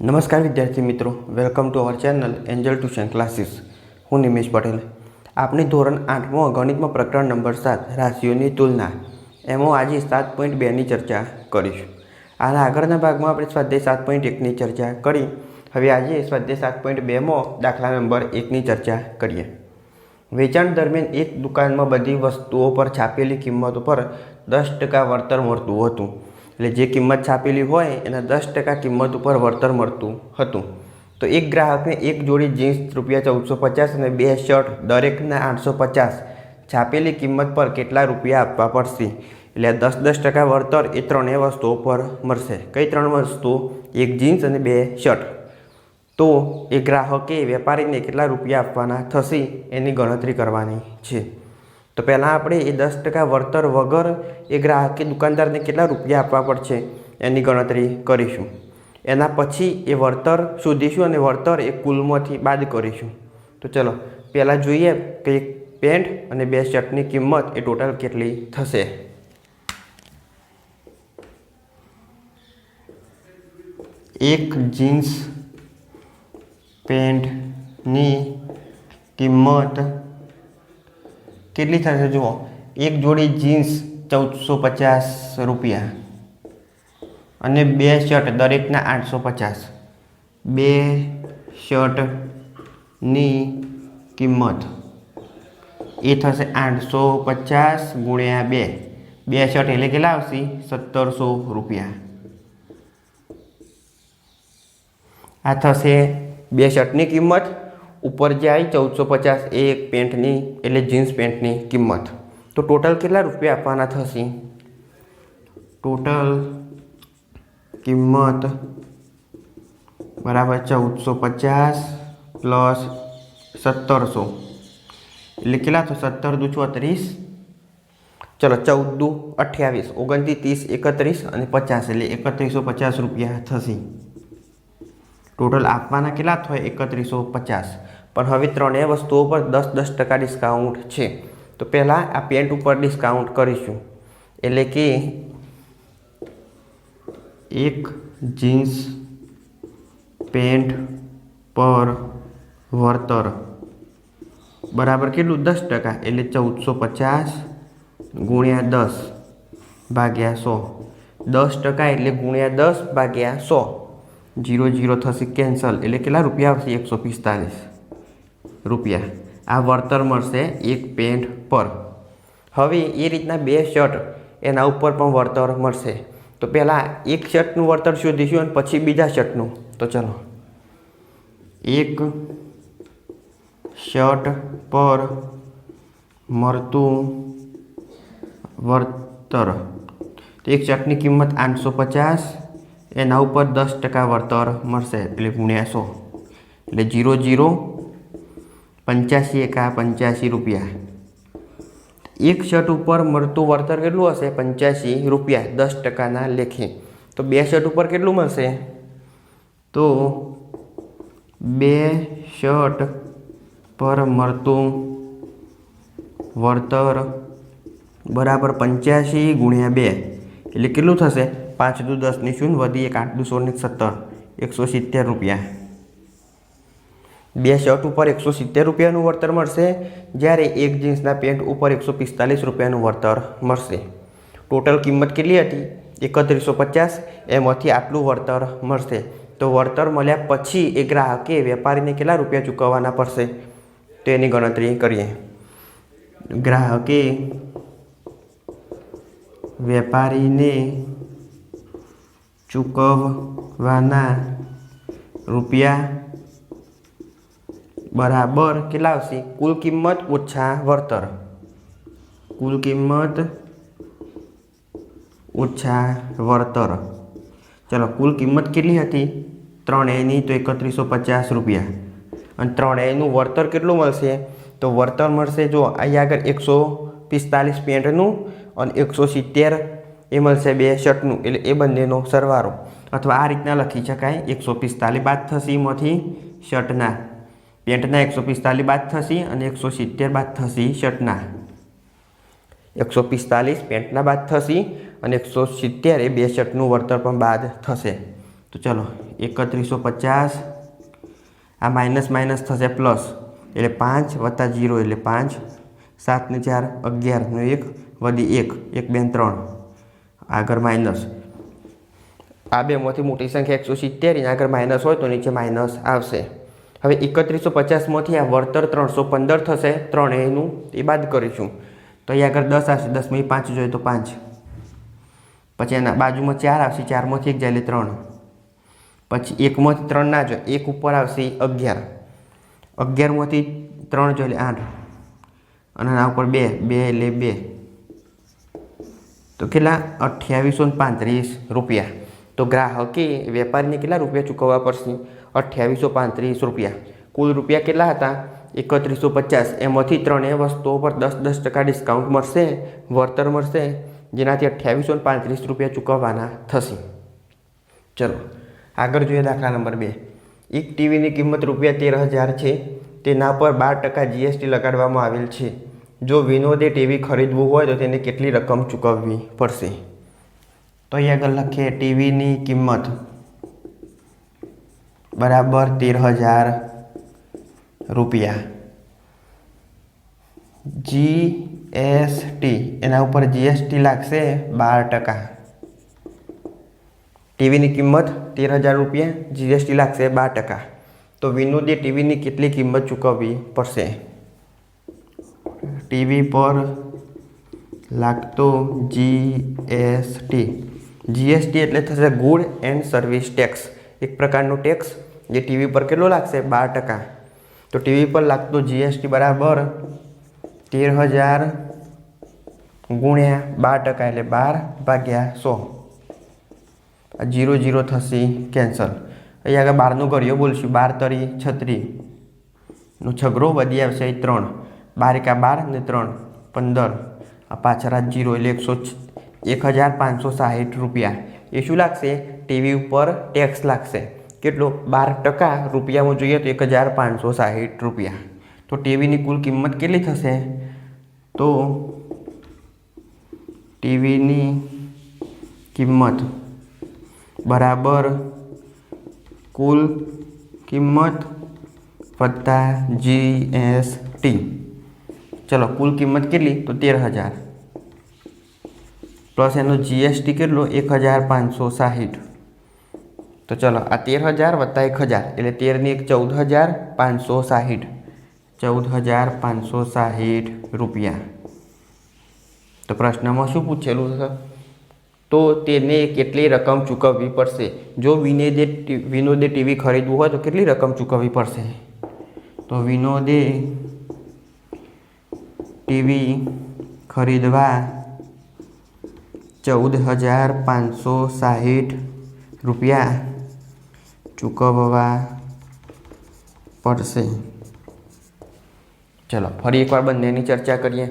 નમસ્કાર વિદ્યાર્થી મિત્રો welcome to our channel angel tuition classes હું નિમેશ પટેલ. આપણે ધોરણ આઠમાં ગણિતમાં પ્રકરણ નંબર સાત, રાશિઓની તુલના. એમાં આજે સાત પોઈન્ટ બેની ચર્ચા કરીશું. આના આગળના ભાગમાં આપણે સ્વાધ્યાય સાત પોઈન્ટ એકની ચર્ચા કરી. હવે આજે સ્વાધ્યાય સાત પોઈન્ટ બેમાં દાખલા નંબર એકની ચર્ચા કરીએ. વેચાણ દરમિયાન એક દુકાનમાં બધી વસ્તુઓ પર છાપેલી કિંમત ઉપર દસ ટકા વળતર મળતું હતું. એટલે જે કિંમત છાપેલી હોય એના દસ ટકા કિંમત ઉપર વળતર મળતું હતું. તો એક ગ્રાહકને એક જોડી જીન્સ રૂપિયા ચૌદસો પચાસ અને બે શર્ટ દરેકના આઠસો પચાસ છાપેલી કિંમત પર કેટલા રૂપિયા આપવા પડશે? એટલે દસ દસ ટકા વળતર એ ત્રણેય વસ્તુઓ પર મળશે. કઈ ત્રણ વસ્તુઓ એક જીન્સ અને બે શર્ટ. તો એ ગ્રાહકે વેપારીને કેટલા રૂપિયા આપવાના થશે એની ગણતરી કરવાની છે. તો પહેલાં આપણે એ દસ ટકા વળતર વગર એ ગ્રાહકે દુકાનદારને કેટલા રૂપિયા આપવા પડશે એની ગણતરી કરીશું. એના પછી એ વળતર શોધીશું અને વળતર એ કુલમાંથી બાદ કરીશું. તો ચલો, પહેલાં જોઈએ કે એક પેન્ટ અને બે શર્ટની કિંમત એ ટોટલ કેટલી થશે. એક જીન્સ પેન્ટની કિંમત કેટલી થશે જુઓ, એક જોડી જીન્સ ચૌદસો પચાસ રૂપિયા અને બે શર્ટ દરેકના આઠસો પચાસ. બે શર્ટની કિંમત એ થશે આઠસો પચાસ ગુણ્યા બે. બે શર્ટ એટલે કેટલા આવશે? સત્તરસો રૂપિયા. આ થશે બે શર્ટની કિંમત ઉપર જે આવી ચૌદસો પચાસ એ એક પેન્ટની એટલે જીન્સ પેન્ટની કિંમત. તો ટોટલ કેટલા રૂપિયા આપવાના થશે? ટોટલ કિંમત બરાબર ચૌદસો પચાસ પ્લસ સત્તરસો. એટલે કેટલા થશે? સત્તર દુ ચોત્રીસ. ચલો, ચૌદ દુ અઠ્યાવીસ. ઓગણત્રીસ, ત્રીસ, એકત્રીસ અને પચાસ. એટલે એકત્રીસો પચાસ રૂપિયા થશે. ટોટલ આપવાના કેટલા થાય? એકત્રીસો પચાસ. પણ હવે ત્રણેય વસ્તુઓ પર દસ દસ ટકા ડિસ્કાઉન્ટ છે. તો પહેલાં આ પેન્ટ ઉપર ડિસ્કાઉન્ટ કરીશું. એટલે કે એક જીન્સ પેન્ટ પર વળતર. બરાબર કેટલું? દસ ટકા. એટલે ચૌદસો પચાસ ગુણ્યા દસ ભાગ્યા સો. દસ ટકા એટલે ગુણ્યા દસ ભાગ્યા સો. જીરો જીરો થશે કેન્સલ. એટલે કેટલા રૂપિયા આવશે? એકસો પિસ્તાલીસ. રૂપિયા. આ વળતર મળશે એક પેન્ટ પર. હવે એ રીતના બે શર્ટ એના ઉપર પણ વળતર મળશે. તો પહેલાં એક શર્ટનું વળતર શોધીશું અને પછી બીજા શર્ટનું. તો ચલો. એક શર્ટ પર મળતું વળતર. તો એક શર્ટની કિંમત આઠસો પચાસ, એના ઉપર દસ ટકા વળતર મળશે. એટલે ગુણ્યા સો. એટલે જીરો જીરો પંચ્યાસી એકા પંચ્યાસી રૂપિયા. એક શર્ટ ઉપર મળતું વળતર કેટલું હશે? પંચ્યાસી રૂપિયા, દસ ટકાના લેખે. તો બે શર્ટ ઉપર કેટલું મળશે? તો બે શર્ટ પર મળતું વળતર બરાબર પંચ્યાસી ગુણ્યા બે. એટલે કેટલું થશે? પાંચ દુ દસની શૂન્ય વધી એક આઠ દુ સોળ ને સત્તર. એકસો સિત્તેર રૂપિયા. બે શર્ટ ઉપર એકસો સિત્તેર રૂપિયાનું વળતર મળશે, જ્યારે એક જીન્સના પેન્ટ ઉપર એકસો પિસ્તાલીસ રૂપિયાનું વળતર મળશે. ટોટલ કિંમત કેટલી હતી? એકત્રીસો પચાસ. એમાંથી આટલું વળતર મળશે. તો વળતર મળ્યા પછી એ ગ્રાહકે વેપારીને કેટલા રૂપિયા ચૂકવવાના પડશે? તો એની ગણતરી કરીએ. ગ્રાહકે વેપારીને ચૂકવવાના રૂપિયા બરાબર કેટલા આવશે? કુલ કિંમત ઓછા વળતર. કુલ કિંમત ઓછા વળતર. ચલો, કુલ કિંમત કેટલી હતી? ત્રણ એની તો એકત્રીસો પચાસ રૂપિયા. અને ત્રણ એનું વળતર કેટલું મળશે? તો વળતર મળશે જો અહીં આગળ એકસો પિસ્તાલીસ પેન્ટનું અને એકસો સિત્તેર એ મળશે બે શર્ટનું એટલે એ બંનેનો સરવારો. અથવા આ રીતના લખી શકાય. એકસો પિસ્તાલીસ બાદ થશે એમાંથી શર્ટના. પેન્ટના એકસો પિસ્તાલીસ બાદ થશે અને એકસો સિત્તેર બાદ થશે શર્ટના. એકસો પિસ્તાલીસ પેન્ટના બાદ થશે અને એકસો સિત્તેર એ બે શર્ટનું વળતર પણ બાદ થશે. તો ચલો, એકત્રીસો પચાસ, આ માઇનસ માઇનસ થશે પ્લસ, એટલે પાંચ વત્તા જીરો એટલે પાંચ સાતને ચાર અગિયારનો એક, વધી એક એક, બે ત્રણ. આગળ માઇનસ. આ બેમાંથી મોટી સંખ્યા એકસો સિત્તેર આગળ માઇનસ હોય તો નીચે માઇનસ આવશે. હવે એકત્રીસો પચાસમાંથી આ વળતર ત્રણસો પંદર થશે ત્રણેયનું એ બાદ કરીશું. તો અહીં આગળ દસ આવશે દસમાં પાંચ જોઈએ તો પાંચ. પછી એના બાજુમાં ચાર આવશે, ચારમાંથી એક જાય ત્રણ. પછી એકમાંથી ત્રણ ના જોઈએ, એક ઉપર આવશે અગિયાર. અગિયારમાંથી ત્રણ જોઈએ આઠ. અને એના ઉપર બે બે એટલે બે. તો કેટલા? અઠ્યાવીસો પાંત્રીસ રૂપિયા. તો ગ્રાહકે વેપારીને કેટલા રૂપિયા ચૂકવવા પડશે? અઠ્યાવીસો પાંત્રીસ રૂપિયા. કુલ રૂપિયા કેટલા હતા? એકત્રીસો પચાસ. એમાંથી ત્રણેય વસ્તુઓ પર દસ દસ ટકા ડિસ્કાઉન્ટ મળશે, વળતર મળશે, જેનાથી અઠ્યાવીસો પાંત્રીસ રૂપિયા ચૂકવવાના થશે. ચલો, આગળ જોઈએ દાખલા નંબર બે. એક ટીવીની કિંમત રૂપિયા તેર હજાર છે. તેના પર બાર ટકા જીએસટી લગાડવામાં આવેલ છે. જો વિનોદે ટીવી ખરીદવું હોય તો તેને કેટલી રકમ ચૂકવવી પડશે? તો અહીં આગળ લખીએ ટીવીની કિંમત. બરાબર તેર હજાર રૂપિયા. જી એસ ટી એના ઉપર જીએસટી લાગશે બાર ટકા. ટીવીની કિંમત તેર હજાર રૂપિયા જીએસટી લાગશે બાર ટકા. તો વિનોદે ટીવીની કેટલી કિંમત ચૂકવવી પડશે? ટીવી પર લાગતો જીએસટી જીએસટી એટલે થશે ગુડ એન્ડ સર્વિસ ટેક્સ. એક પ્રકારનો ટેક્સ જે ટીવી પર કેટલો લાગશે? બાર ટકા. તો ટીવી પર લાગતો જીએસટી બરાબર તેર હજાર ગુણ્યા બાર ટકા એટલે બાર ભાગ્યા સો. જીરો જીરો થશે કેન્સલ. અહીં આગળ બારનું ઘડિયો બોલશું. બાર તરી છત્રી. નો છગડો વધી આવશે ત્રણ. બાર એકા બાર ને ત્રણ. પંદર. આ પાછળ આ જીરો એટલે એકસો એક હજાર પાંચસો સાહીઠ રૂપિયા. એ શું લાગશે, ટીવી ઉપર ટેક્સ લાગશે. કેટલો? બાર ટકા રૂપિયામાં જોઈએ તો એક હજાર પાંચસો સાહીઠ રૂપિયા. તો ટીવીની કુલ કિંમત કેટલી થશે? તો ટીવીની કિંમત બરાબર કુલ કિંમત વત્તા જીએસટી ચલો, કુલ કિંમત કેટલી? તો તેર હજાર. પ્લસ એનો જીએસટી કેટલો? એક હજાર પાંચસો સાહીઠ. તો ચલો, આ તેર હજાર વત્તા એક હજાર, એટલે તેરની એક ચૌદ હજાર પાંચસો સાહીઠ. ચૌદ હજાર પાંચસો સાહીઠ રૂપિયા. તો પ્રશ્નમાં શું પૂછેલું છે? તો તેને કેટલી રકમ ચૂકવવી પડશે? જો વિનોદે વિનોદે ટીવી ખરીદવું હોય તો કેટલી રકમ ચૂકવવી પડશે? તો વિનોદે ટીવી ખરીદવા ચૌદ હજાર પાંચસો સાહીઠ રૂપિયા ચૂકવવા પડશે. ચલો, ફરી એકવાર બંનેની ચર્ચા કરીએ.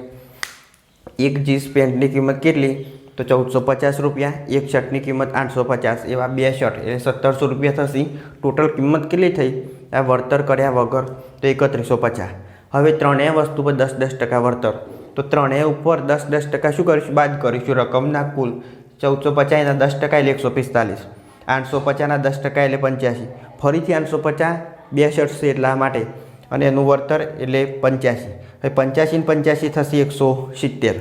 એક જીન્સ પેન્ટની કિંમત કેટલી? તો ચૌદસો પચાસ રૂપિયા. એક શર્ટની કિંમત આઠસો પચાસ. એવા બે શર્ટ. એટલે સત્તરસો રૂપિયા થશે. ટોટલ કિંમત કેટલી થઈ? આ વળતર કર્યા વગર તો એકત્રીસો પચાસ. હવે ત્રણેય વસ્તુ પર દસ દસ ટકા વળતર. તો ત્રણેય ઉપર દસ દસ ટકા શું કરીશું? બાદ કરીશું. રકમના કુલ ચૌદસો પચાસના દસ ટકા એટલે એકસો પિસ્તાલીસ. આઠસો પચાસના દસ ટકા એટલે પંચ્યાસી. ફરીથી આઠસો પચાસ બે શર્ટ છે એટલા માટે. અને એનું વળતર એટલે પંચ્યાસી. હવે પંચ્યાસી ને પંચ્યાસી થશે એકસો સિત્તેર.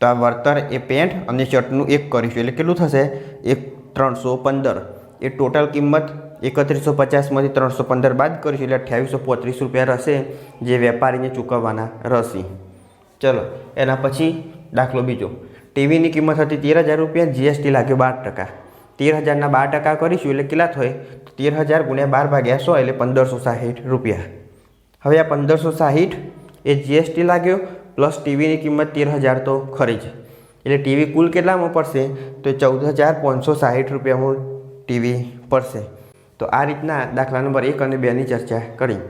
તો આ વળતર એ પેન્ટ અને શર્ટનું એક કરીશું. એટલે કેટલું થશે? એક ત્રણસો પંદર. એ ટોટલ કિંમત એકત્રીસો પચાસમાંથી ત્રણસો પંદર બાદ કરીશું. એટલે અઠ્યાવીસો પોત્રીસ રૂપિયા રહેશે જે વેપારીને ચૂકવવાના રહેશે. ચલો, એના પછી દાખલો બીજો. ટીવીની કિંમત હતી તેર હજાર રૂપિયા જીએસટી લાગ્યો બાર ટકા. તેર હજારના બાર ટકા કરીશું એટલે કેટલા થાય? તો તેર હજાર ગુણ્યા બાર ભાગ્યા સો એટલે પંદરસો સાહીઠ રૂપિયા. હવે આ પંદરસો સાહીઠ એ જીએસટી લાગ્યો પ્લસ ટીવીની કિંમત તેર હજાર તો ખરી જ. એટલે ટીવી કુલ કેટલામાં પડશે? તો ચૌદ હજાર પાંચસો સાહીઠ રૂપિયામાં ટીવી પડશે. તો આ રીતના દાખલા નંબર એક અને બેની ચર્ચા કરી.